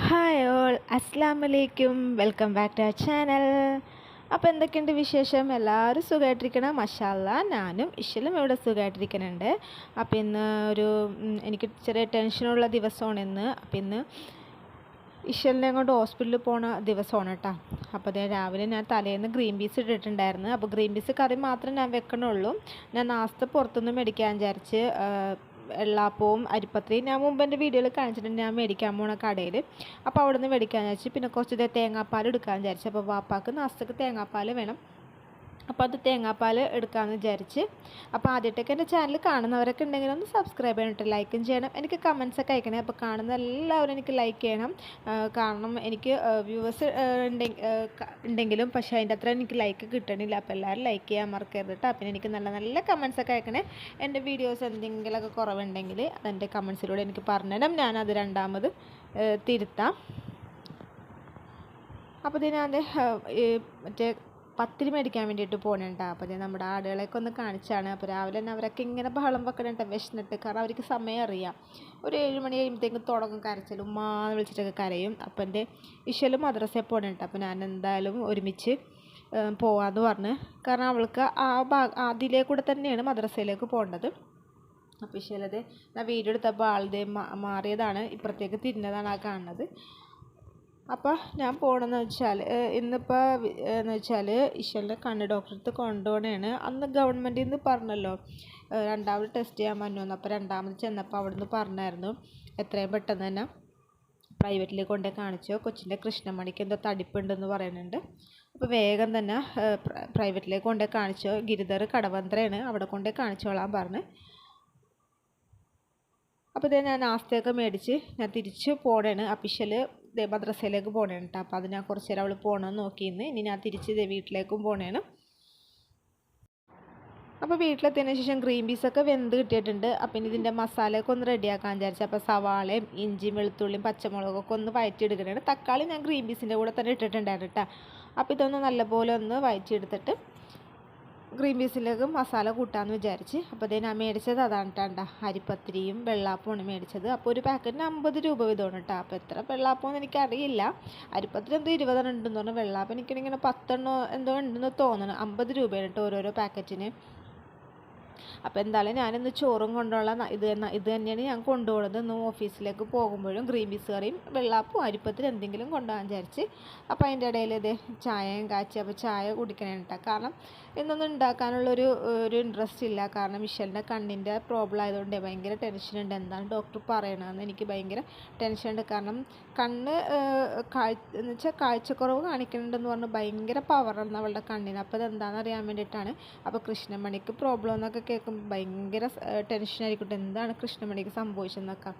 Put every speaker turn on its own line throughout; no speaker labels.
Hi all അസ്സാം വലൈക്കും welcome back to our channel അപ്പോൾ എന്തൊക്കെയുണ്ട് വിശേഷം? എല്ലാവരും സുഖമായിട്ടിരിക്കണം മഷാല്ല ഞാനും ഇഷലും ഇവിടെ സുഖമായിട്ടിരിക്കുന്നുണ്ട് അപ്പോൾ ഇന്ന് ഒരു എനിക്ക് ചെറിയ ടെൻഷനുള്ള ദിവസമാണ് ഇന്ന്. അപ്പോൾ ഇന്ന് ഇഷലിനെ കൊണ്ട് ഹോസ്പിറ്റലിൽ പോണ ദിവസമാണ് കേട്ടോ. അപ്പോൾ അതേ രാവിലെ ഞാൻ തലേന്ന് ഗ്രീൻ പീസ് ഇട്ടിട്ടുണ്ടായിരുന്നു. അപ്പോൾ ഗ്രീൻ പീസ് കറി മാത്രമേ ഞാൻ വെക്കണുള്ളൂ. ഞാൻ നാസ്ത പുറത്തുനിന്ന് മേടിക്കാൻ വിചാരിച്ച് വെള്ളാപ്പവും അരിപ്പത്രയും ഞാൻ മുമ്പ് എന്റെ വീഡിയോയിൽ കാണിച്ചിട്ടുണ്ട്. ഞാൻ മേടിക്കാൻ പോണ കടയിൽ അപ്പോൾ അവിടെ നിന്ന് മേടിക്കാമെന്ന് വിചാരിച്ചു പിന്നെ കുറച്ച് തേങ്ങാപ്പാൽ എടുക്കാമെന്ന് വിചാരിച്ചു. അപ്പോൾ വാപ്പാക്ക് നാസ്തക്ക് തേങ്ങാപ്പാൽ വേണം. അപ്പോൾ അത് തേങ്ങാപ്പാൽ എടുക്കാമെന്ന് വിചാരിച്ച്. അപ്പോൾ ആദ്യമായിട്ടൊക്കെ എന്റെ ചാനൽ കാണുന്നവരൊക്കെ ഉണ്ടെങ്കിൽ ഒന്ന് സബ്സ്ക്രൈബ് ചെയ്യണം ലൈക്കും ചെയ്യണം. എനിക്ക് കമൻസ് ഒക്കെ അയക്കണേ. അപ്പോൾ കാണുന്ന എല്ലാവരും എനിക്ക് ലൈക്ക് ചെയ്യണം. കാരണം എനിക്ക് വ്യൂവേഴ്സ് ഉണ്ടെങ്കിലും പക്ഷേ അതിന്റെ അത്ര എനിക്ക് ലൈക്ക് കിട്ടണില്ല. അപ്പോൾ എല്ലാവരും ലൈക്ക് ചെയ്യാൻ മറക്കരുത് കേട്ടോ പിന്നെ എനിക്ക് നല്ല നല്ല കമൻസ് ഒക്കെ അയക്കണേ. എന്റെ വീഡിയോസ് എന്തെങ്കിലുമൊക്കെ കുറവുണ്ടെങ്കിൽ അതെന്റെ കമൻസിലൂടെ എനിക്ക് പറഞ്ഞിടണം ഞാനത് രണ്ടാമത് തിരുത്താം. അപ്പോൾ ഇതിനാന്റെ മറ്റേ പത്തിരി മേടിക്കാൻ വേണ്ടിയിട്ട് പോകണുണ്ട് അപ്പോൾ ഞാൻ നമ്മുടെ ആടുകളെയൊക്കെ ഒന്ന് കാണിച്ചാണ്. അപ്പോൾ രാവിലെ തന്നെ അവരൊക്കെ ഇങ്ങനെ ബഹളം വെക്കണുണ്ട് വിശന്നിട്ട് കാരണം അവർക്ക് സമയം അറിയാം. ഒരു ഏഴ് മണി കഴിയുമ്പോഴത്തേക്കും തുടങ്ങും കരച്ചിലും ഉമ്മാന്ന് വിളിച്ചിട്ടൊക്കെ കരയും. അപ്പം എന്റെ ഇഷലും മദ്രസയിൽ പോകണുണ്ട് അപ്പോൾ ഞാൻ എന്തായാലും ഒരുമിച്ച് പോവാന്ന് പറഞ്ഞ്. കാരണം അവൾക്ക് ആ ഭാഗ അതിലേ കൂടെ തന്നെയാണ് മദ്രസയിലേക്ക് പോകേണ്ടത്. അപ്പോൾ ഇഷലത് ഞാൻ വീഡിയോ എടുത്തപ്പോൾ ആളുടെ മാറിയതാണ്. ഇപ്പുറത്തേക്ക് തിരിഞ്ഞതാണ് ആ കാണുന്നത്. അപ്പോൾ ഞാൻ പോകണമെന്ന് വെച്ചാൽ ഇന്നിപ്പോൾ എന്ന് വെച്ചാൽ ഇഷലിന്റെ കണ്ണ് ഡോക്ടറെ അടുത്ത് കൊണ്ടുപോകണേണ് അന്ന് ഗവൺമെന്റിൽ നിന്ന് പറഞ്ഞല്ലോ രണ്ടാമത് ടെസ്റ്റ് ചെയ്യാൻ പറ്റുമെന്ന് അപ്പോൾ രണ്ടാമത് ചെന്നപ്പോൾ അവിടെ നിന്ന് പറഞ്ഞായിരുന്നു എത്രയും പെട്ടെന്ന് തന്നെ പ്രൈവറ്റിൽ കൊണ്ടുപോയി കാണിച്ചോ. കൊച്ചിന്റെ കൃഷ്ണമണിക്ക് എന്തോ തടിപ്പുണ്ടെന്ന് പറയുന്നുണ്ട്. അപ്പോൾ വേഗം തന്നെ പ്രൈവറ്റിലേക്ക് കൊണ്ടുപോയി കാണിച്ചോ. ഗിരിധർ കടവന്ത്രയാണ് അവിടെ കൊണ്ടുപോയി കാണിച്ചോളാൻ പറഞ്ഞ്. അപ്പോൾ ഇതേ ഞാൻ ആസ്തയൊക്കെ മേടിച്ച് ഞാൻ തിരിച്ച് പോണേണ്. അഫീഷ്യൽ ദേ മദ്രസയിലേക്ക് പോകണേണ് കേട്ടോ അപ്പോൾ അത് ഞാൻ കുറച്ച് നേരം അവൾ പോകണമെന്ന് നോക്കിയിരുന്നു ഇനി ഞാൻ തിരിച്ച് ഇതേ വീട്ടിലേക്കും പോകണേണ് അപ്പോൾ വീട്ടിലെത്തിയതിന് ശേഷം ഗ്രീൻ പീസൊക്കെ വെന്ത് കിട്ടിയിട്ടുണ്ട്. അപ്പം ഇനി ഇതിന്റെ മസാലയൊക്കെ ഒന്ന് റെഡിയാക്കാൻ വിചാരിച്ചു അപ്പോൾ സവാളയും ഇഞ്ചിയും വെളുത്തുള്ളിയും പച്ചമുളകൊക്കെ ഒന്ന് വഴറ്റിയെടുക്കണേണ് തക്കാളി ഞാൻ ഗ്രീൻ പീസിന്റെ കൂടെ തന്നെ ഇട്ടിട്ടുണ്ടായിരുന്നു കേട്ടോ അപ്പോൾ ഇതൊന്ന് നല്ലപോലെ ഒന്ന് വഴറ്റിയെടുത്തിട്ട് ഗ്രീൻ പീസിലേക്ക് മസാല കൂട്ടാമെന്ന് വിചാരിച്ച്. അപ്പോൾ അതേ ഞാൻ മേടിച്ചത് അതാണ് കേട്ടോ അരിപ്പത്തിരിയും വെള്ളാപ്പമാണ് മേടിച്ചത്. അപ്പോൾ ഒരു പാക്കറ്റിന് അമ്പത് രൂപ വീതമാണ് കേട്ടോ അപ്പോൾ എത്ര വെള്ളാപ്പമെന്ന് എനിക്കറിയില്ല. അരിപ്പത്തിരി എന്തോ ഇരുപതെണ്ണം ഉണ്ടെന്ന് പറഞ്ഞു. വെള്ളാപ്പം എനിക്കിങ്ങനെ പത്തെണ്ണോ എന്തോ ഉണ്ടെന്ന് തോന്നുന്നു അമ്പത് രൂപയാണ് കേട്ടോ ഓരോരോ പാക്കറ്റിന് അപ്പോൾ എന്തായാലും ഞാനിന്ന് ചോറും കൊണ്ടുള്ള ഇത് ഇത് തന്നെയാണ് ഞാൻ കൊണ്ടുപോകുന്നത് ഇന്ന് ഓഫീസിലേക്ക് പോകുമ്പോഴും ഗ്രീൻ പീസ് കറിയും വെള്ളാപ്പും അരിപ്പത്തിൽ എന്തെങ്കിലും കൊണ്ടുപോകാൻ വിചാരിച്ച് അപ്പോൾ അതിന്റെ ഇടയിൽ ഇത് ചായയും കാച്ചി അപ്പോൾ ചായ കുടിക്കണേ കേട്ടോ കാരണം ഇന്നൊന്നും ഉണ്ടാക്കാനുള്ളൊരു ഒരു ഇൻട്രസ്റ്റ് ഇല്ല. കാരണം മിഷലിന്റെ കണ്ണിന്റെ പ്രോബ്ലം ആയതുകൊണ്ട് ഭയങ്കര ടെൻഷനുണ്ട് എന്താണ് ഡോക്ടർ പറയണതെന്ന് എനിക്ക് ഭയങ്കര ടെൻഷനുണ്ട് കാരണം കണ്ണ് കാഴ്ച എന്ന് വെച്ചാൽ കാഴ്ചക്കുറവ് കാണിക്കുന്നുണ്ടെന്ന് പറഞ്ഞ് ഭയങ്കര പവറാണ് അവളുടെ കണ്ണിന്. അപ്പോൾ അതെന്താണെന്ന് അറിയാൻ വേണ്ടിയിട്ടാണ്. അപ്പോൾ കൃഷ്ണമണിക്ക് പ്രോബ്ലം എന്നൊക്കെ കേൾക്കുമ്പോൾ ഭയങ്കര ടെൻഷൻ ആയിരിക്കട്ടെ. എന്താണ് കൃഷ്ണമണിക്ക് സംഭവിച്ചതെന്നൊക്കെ.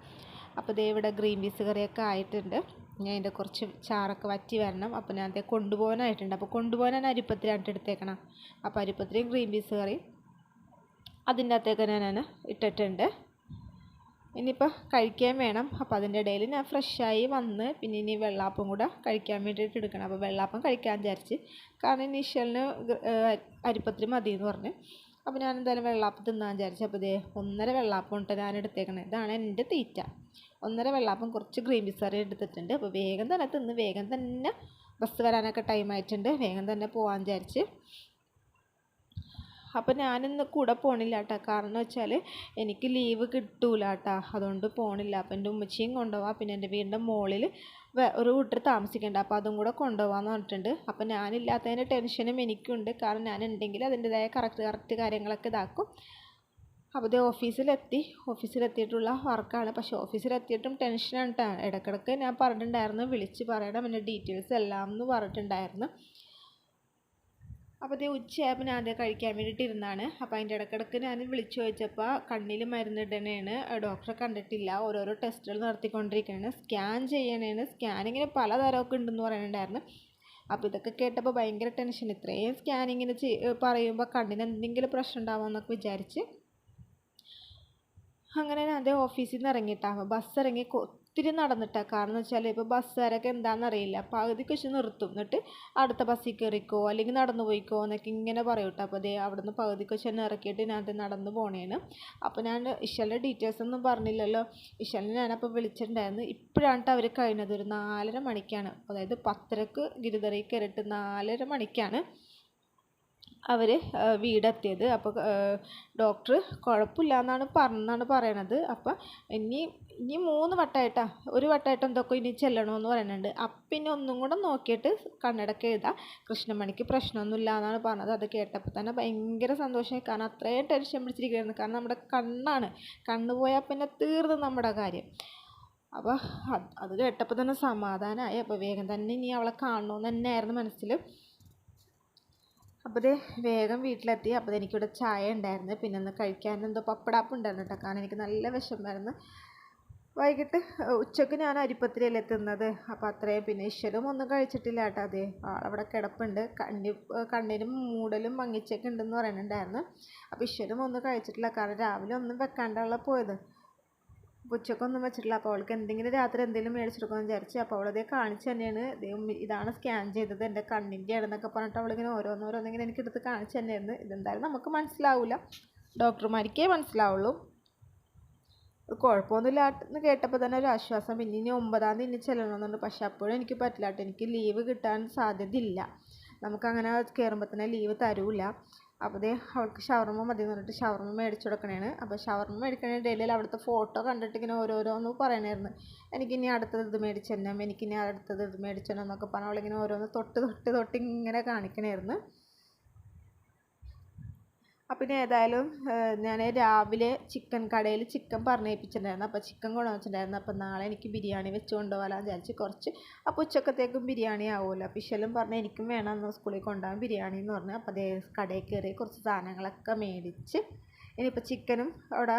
അപ്പോൾ ദേ ഇവിടെ ഗ്രീൻ പീസ് കറിയൊക്കെ ആയിട്ടുണ്ട്. ഞാൻ അതിന്റെ കുറച്ച് ചാറൊക്കെ വറ്റി വരണം. അപ്പോൾ ഞാൻ അതേ കൊണ്ടുപോകാനായിട്ടുണ്ട്. അപ്പോൾ കൊണ്ടുപോകാൻ ഞാൻ അരിപ്പത്തിരിയായിട്ട് എടുത്തേക്കണം. അപ്പോൾ അരിപ്പത്തിരിയും ഗ്രീൻ പീസ് കറിയും അതിന്റെ അകത്തേക്ക് ഞാൻ ഇട്ടിട്ടുണ്ട്. ഇനിയിപ്പോൾ കഴിക്കാൻ വേണം. അപ്പോൾ അതിന്റെ ഇടയിൽ ഞാൻ ഫ്രഷായി വന്ന് പിന്നെ ഇനി വെള്ളാപ്പം കൂടെ കഴിക്കാൻ വേണ്ടിയിട്ട് എടുക്കണം. അപ്പോൾ വെള്ളാപ്പം കഴിക്കാൻ വിചാരിച്ച്. കാരണം ഇനി ഇഷലിന് അരിപ്പത്തിരി മതി എന്ന് പറഞ്ഞ്. അപ്പോൾ ഞാൻ എന്തായാലും വെള്ളാപ്പ് തിന്നാൻ വിചാരിച്ചു. അപ്പോൾ ഇതേ ഒന്നര വെള്ളാപ്പം ഉണ്ട് ഞാൻ എടുത്തേക്കണേ ഇതാണ് എന്റെ തീറ്റ. ഒന്നര വെള്ളാപ്പം കുറച്ച് ഗ്രീൻ പീസ് എടുത്തിട്ടുണ്ട്. അപ്പോൾ വേഗം തന്നെ തിന്ന് വേഗം തന്നെ ബസ് വരാനൊക്കെ ടൈം ആയിട്ടുണ്ട്. വേഗം തന്നെ പോകാൻ വിചാരിച്ച് അപ്പം ഞാനിന്ന് കൂടെ പോണില്ല കേട്ടോ കാരണം വെച്ചാൽ എനിക്ക് ലീവ് കിട്ടൂല കേട്ടോ അതുകൊണ്ട് പോണില്ല. അപ്പം എന്റെ ഉമ്മച്ചിയും കൊണ്ടുപോവാം പിന്നെ എന്റെ വീടിന്റെ മുകളിൽ ഒരു വീട്ടിൽ താമസിക്കേണ്ട. അപ്പോൾ അതും കൂടെ കൊണ്ടുപോകാമെന്ന് പറഞ്ഞിട്ടുണ്ട്. അപ്പം ഞാനില്ലാത്തതിന്റെ ടെൻഷനും എനിക്കുണ്ട്. കാരണം ഞാൻ ഉണ്ടെങ്കിൽ അതിന്റെതായ കറക്റ്റ് കറക്റ്റ് കാര്യങ്ങളൊക്കെ ഇതാക്കും. അപ്പോൾ ഇത് ഓഫീസിലെത്തി. ഓഫീസിലെത്തിയിട്ടുള്ള വർക്കാണ്. പക്ഷേ ഓഫീസിലെത്തിയിട്ടും ടെൻഷനാണ് ഇടയ്ക്കിടയ്ക്ക് ഞാൻ പറഞ്ഞിട്ടുണ്ടായിരുന്നു. വിളിച്ച് പറയണം. എന്റെ ഡീറ്റെയിൽസ് എല്ലാം എന്ന് പറഞ്ഞിട്ടുണ്ടായിരുന്നു. അപ്പോൾ അതേ ഉച്ചയായപ്പോൾ ഞാൻ അത് കഴിക്കാൻ വേണ്ടിയിട്ട് ഇരുന്നാണ് അപ്പോൾ അതിന്റെ ഇടയ്ക്കിടയ്ക്ക് ഞാൻ വിളിച്ചു ചോദിച്ചപ്പോൾ കണ്ണിൽ മരുന്നിടണേണ് ഡോക്ടറെ കണ്ടിട്ടില്ല. ഓരോരോ ടെസ്റ്റുകൾ നടത്തിക്കൊണ്ടിരിക്കുകയാണ് സ്കാൻ ചെയ്യണേണ് സ്കാനിങ്ങിന് പലതരമൊക്കെ ഉണ്ടെന്ന് പറയുന്നുണ്ടായിരുന്നു. അപ്പോൾ ഇതൊക്കെ കേട്ടപ്പോൾ ഭയങ്കര ടെൻഷൻ. ഇത്രയും സ്കാനിങ്ങിന് പറയുമ്പോൾ കണ്ണിന് എന്തെങ്കിലും പ്രശ്നം ഉണ്ടാവുമെന്നൊക്കെ വിചാരിച്ച്. അങ്ങനെ ഞാൻ അതേ ഓഫീസിൽ നിന്ന് ഇറങ്ങിയിട്ടാകുമ്പോൾ ബസ് ഇറങ്ങി ഒത്തിരി നടന്നിട്ടാണ് കാരണം എന്ന് വെച്ചാൽ ഇപ്പോൾ ബസ്സുകാരൊക്കെ എന്താണെന്നറിയില്ല പകുതിക്ക് വെച്ച് നിർത്തും. എന്നിട്ട് അടുത്ത ബസ്സിൽ കയറിക്കോ അല്ലെങ്കിൽ നടന്നു പോയിക്കോ എന്നൊക്കെ ഇങ്ങനെ പറയും കേട്ടോ. അപ്പോൾ അതേ അവിടുന്ന് പകുതി വെച്ച് എന്നെ ഇറക്കിയിട്ട് ഞാൻ നടന്നു പോണേന്. അപ്പോൾ ഞാൻ ഇഷലിന്റെ ഡീറ്റെയിൽസ് ഒന്നും പറഞ്ഞില്ലല്ലോ. ഇഷലിനെ ഞാനപ്പോൾ വിളിച്ചിട്ടുണ്ടായിരുന്നു. ഇപ്പോഴാണ് അവർ കഴിഞ്ഞത്. ഒരു നാലര മണിക്കാണ്. അതായത് പത്തരക്ക് ഗിരിതറയിൽ കയറിയിട്ട് നാലര മണിക്കാണ്. അവർ വീടെത്തിയത്. അപ്പോൾ ഡോക്ടർ കുഴപ്പമില്ല എന്നാണ് പറഞ്ഞെന്നാണ് പറയണത്. അപ്പം ഇനി ഇനി മൂന്ന് വട്ടമായിട്ടാ ഒരു വട്ടമായിട്ട് എന്തൊക്കെ ഇനി ചെല്ലണമെന്ന് പറയുന്നുണ്ട്. ഇനി ഒന്നും കൂടെ നോക്കിയിട്ട് കണ്ണടക്ക് എഴുതാം. കൃഷ്ണമണിക്ക് പ്രശ്നമൊന്നുമില്ല എന്നാണ് പറഞ്ഞത്. അത് കേട്ടപ്പോൾ തന്നെ ഭയങ്കര സന്തോഷമായി. കാരണം അത്രയും ടെൻഷൻ പിടിച്ചിരിക്കുകയായിരുന്നു. കാരണം നമ്മുടെ കണ്ണാണ്. കണ്ണ് പോയാൽ പിന്നെ തീർന്നു നമ്മുടെ കാര്യം. അപ്പോൾ അത് കേട്ടപ്പോൾ തന്നെ സമാധാനമായി അപ്പോൾ വേഗം തന്നെ ഇനി അവളെ കാണണമെന്ന് തന്നെയായിരുന്നു മനസ്സിൽ അപ്പോൾ ഇത് വേഗം വീട്ടിലെത്തി. അപ്പോൾ എനിക്കിവിടെ ചായ ഉണ്ടായിരുന്നു. പിന്നെ ഒന്ന് കഴിക്കാൻ എന്തോ പപ്പടാപ്പ് ഉണ്ടായിരുന്നു കേട്ടോ കാരണം എനിക്ക് നല്ല വിഷമമായിരുന്നു. വൈകിട്ട് ഉച്ചയ്ക്ക് ഞാൻ അരിപ്പത്തിലല്ലേ തിന്നത്. അപ്പോൾ അത്രയും പിന്നെ ഇശ്വരും ഒന്നും കഴിച്ചിട്ടില്ല കേട്ടോ അതെ അവിടെ കിടപ്പുണ്ട്. കണ്ണി കണ്ണിനും മൂടലും മങ്ങിച്ചൊക്കെ ഉണ്ടെന്ന് പറയുന്നുണ്ടായിരുന്നു. അപ്പോൾ ഇശ്വരും ഒന്നും കഴിച്ചിട്ടില്ല. കാരണം രാവിലെ ഒന്നും വെക്കാണ്ടുള്ള പോയത്. ഉച്ചക്കൊന്നും വെച്ചിട്ടില്ല. അപ്പോൾ അവൾക്ക് എന്തെങ്കിലും രാത്രി എന്തെങ്കിലും മേടിച്ചെടുക്കുമെന്ന് വിചാരിച്ചു അപ്പോൾ അവളത് കാണിച്ചു തന്നെയാണ്. ഇതാണ് സ്കാൻ ചെയ്തത് എന്റെ കണ്ണിന്റെ ആണെന്നൊക്കെ പറഞ്ഞിട്ട് അവളിങ്ങനെ ഓരോന്നോരോന്നിങ്ങനെ എനിക്ക് എടുത്ത് കാണിച്ചു തന്നെയാണ് ഇതെന്തായാലും നമുക്ക് മനസ്സിലാവില്ല ഡോക്ടർമാർക്കേ മനസ്സിലാവുള്ളൂ. കുഴപ്പമൊന്നുമില്ല എന്ന് കേട്ടപ്പോൾ തന്നെ ഒരു ആശ്വാസം. പിന്നെ ഇനി ഒമ്പതാം തീയതി ഇനി ചെല്ലണമെന്നുണ്ട്. പക്ഷെ അപ്പോഴും എനിക്ക് പറ്റില്ല എനിക്ക് ലീവ് കിട്ടാൻ സാധ്യതയില്ല. നമുക്കങ്ങനെ കയറുമ്പോൾ തന്നെ ലീവ് തരൂല. അപ്പോൾ ദേ അവൾക്ക് ഷവർമ്മ മതി എന്ന് പറഞ്ഞിട്ട് ഷവർമ്മ മേടിച്ചു കൊടുക്കണേണ്. അപ്പോൾ ഷവർമ്മ മേടിക്കണ ഇടയിൽ അവിടുത്തെ ഫോട്ടോ കണ്ടിട്ട് ഇങ്ങനെ ഓരോരോന്ന് പറയണായിരുന്നു. എനിക്കിനി അടുത്തത് ഇത് മേടിച്ചു തരണം എനിക്കിനി അടുത്തത് ഇത് മേടിച്ചു തരണം എന്നൊക്കെ പറഞ്ഞ് അവളിങ്ങനെ ഓരോന്ന് തൊട്ട് തൊട്ട് തൊട്ട് ഇങ്ങനെ കാണിക്കണായിരുന്നു. അപ്പം ഇനി ഏതായാലും ഞാൻ രാവിലെ ചിക്കൻ കടയിൽ ചിക്കൻ പറഞ്ഞേപ്പിച്ചിട്ടുണ്ടായിരുന്നു. അപ്പോൾ ചിക്കൻ കൊണ്ടുവച്ചിട്ടുണ്ടായിരുന്നു അപ്പോൾ നാളെ എനിക്ക് ബിരിയാണി വെച്ച് കൊണ്ടുപോകാമെന്ന് വിചാരിച്ച് കുറച്ച് അപ്പോൾ ഉച്ചക്കത്തേക്കും ബിരിയാണി ആവുമല്ലോ. അപ്പോൾ ഇശലും പറഞ്ഞ് എനിക്കും വേണം എന്ന് സ്കൂളിൽ കൊണ്ടുപോകാൻ ബിരിയാണി എന്ന് പറഞ്ഞു. അപ്പോൾ അതേ കടയിൽ കയറി കുറച്ച് സാധനങ്ങളൊക്കെ മേടിച്ച് ഇനിയിപ്പോൾ ചിക്കനും അവിടെ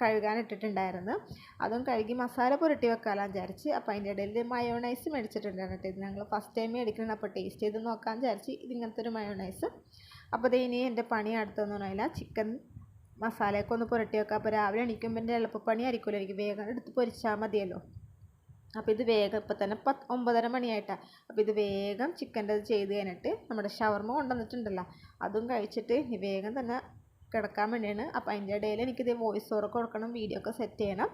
കഴുകാൻ ഇട്ടിട്ടുണ്ടായിരുന്നു. അതും കഴുകി മസാല പുരട്ടി വെക്കാമെന്ന് വിചാരിച്ച്. അപ്പോൾ അതിന്റെ ഇടയിൽ മയോണൈസ് മേടിച്ചിട്ടുണ്ടായിരുന്നു ഇത് ഞങ്ങൾ ഫസ്റ്റ് ടൈം മേടിക്കണം അപ്പോൾ ടേസ്റ്റ് ചെയ്ത് നോക്കാമെന്ന് വിചാരിച്ച് ഇതിങ്ങനത്തെ ഒരു മയോണൈസ്. അപ്പോൾ ദേ ഇനി എന്റെ പണി അടുത്തൊന്നും പറഞ്ഞില്ല ചിക്കൻ മസാലയൊക്കെ ഒന്ന് പുരട്ടി വെക്കാം. അപ്പോൾ രാവിലെ എണീക്കുമ്പോൾ എന്റെ എളുപ്പപ്പണി ആയിരിക്കുമല്ലോ എനിക്ക്. വേഗം എടുത്ത് പൊരിച്ചാൽ മതിയല്ലോ. അപ്പോൾ ഇത് വേഗം ഇപ്പോൾ തന്നെ പത്ത് ഒമ്പതര മണിയായിട്ടാണ് അപ്പോൾ ഇത് വേഗം ചിക്കന്റെ ഇത് ചെയ്ത് കഴിഞ്ഞിട്ട് നമ്മുടെ ഷവർമ്മ കൊണ്ടുവന്നിട്ടുണ്ടല്ലോ. അതും കഴിച്ചിട്ട് വേഗം തന്നെ കിടക്കാൻ വേണ്ടിയാണ്. അപ്പോൾ അതിന്റെ ഇടയിൽ എനിക്കിത് വോയിസ് ഓവർ കൊടുക്കണം വീഡിയോ ഒക്കെ സെറ്റ് ചെയ്യണം.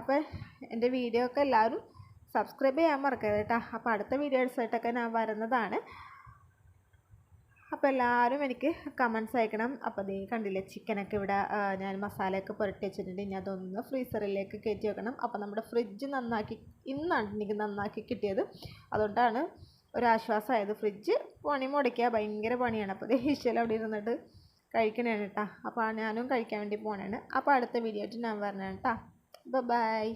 അപ്പോൾ എന്റെ വീഡിയോ ഒക്കെ എല്ലാവരും സബ്സ്ക്രൈബ് ചെയ്യാൻ മറക്കരുത് കേട്ടോ. അപ്പോൾ അടുത്ത വീഡിയോസായിട്ടൊക്കെ ഞാൻ വരുന്നതാണ്. അപ്പോൾ എല്ലാവരും എനിക്ക് കമൻസ് അയക്കണം. അപ്പോൾ നീ കണ്ടില്ലേ ചിക്കനൊക്കെ ഇവിടെ ഞാൻ മസാലയൊക്കെ പുരട്ടി വെച്ചിട്ടുണ്ട്. ഇനി അതൊന്ന് ഫ്രീസറിലേക്ക് കയറ്റി വെക്കണം. അപ്പോൾ നമ്മുടെ ഫ്രിഡ്ജ് നന്നാക്കി ഇന്നാണ് എനിക്ക് നന്നാക്കി കിട്ടിയത്. അതുകൊണ്ടാണ് ഒരാശ്വാസമായത് ഫ്രിഡ്ജ് പണി മുടക്കുക ഭയങ്കര പണിയാണ്. അപ്പോൾ ദേഷ്യം അവിടെ ഇരുന്നിട്ട് കഴിക്കണേണ് കേട്ടോ അപ്പോൾ ഞാനും കഴിക്കാൻ വേണ്ടി പോകണേണ് അപ്പോൾ അടുത്ത വീഡിയോ ആയിട്ട് ഞാൻ കേട്ടോ ബൈ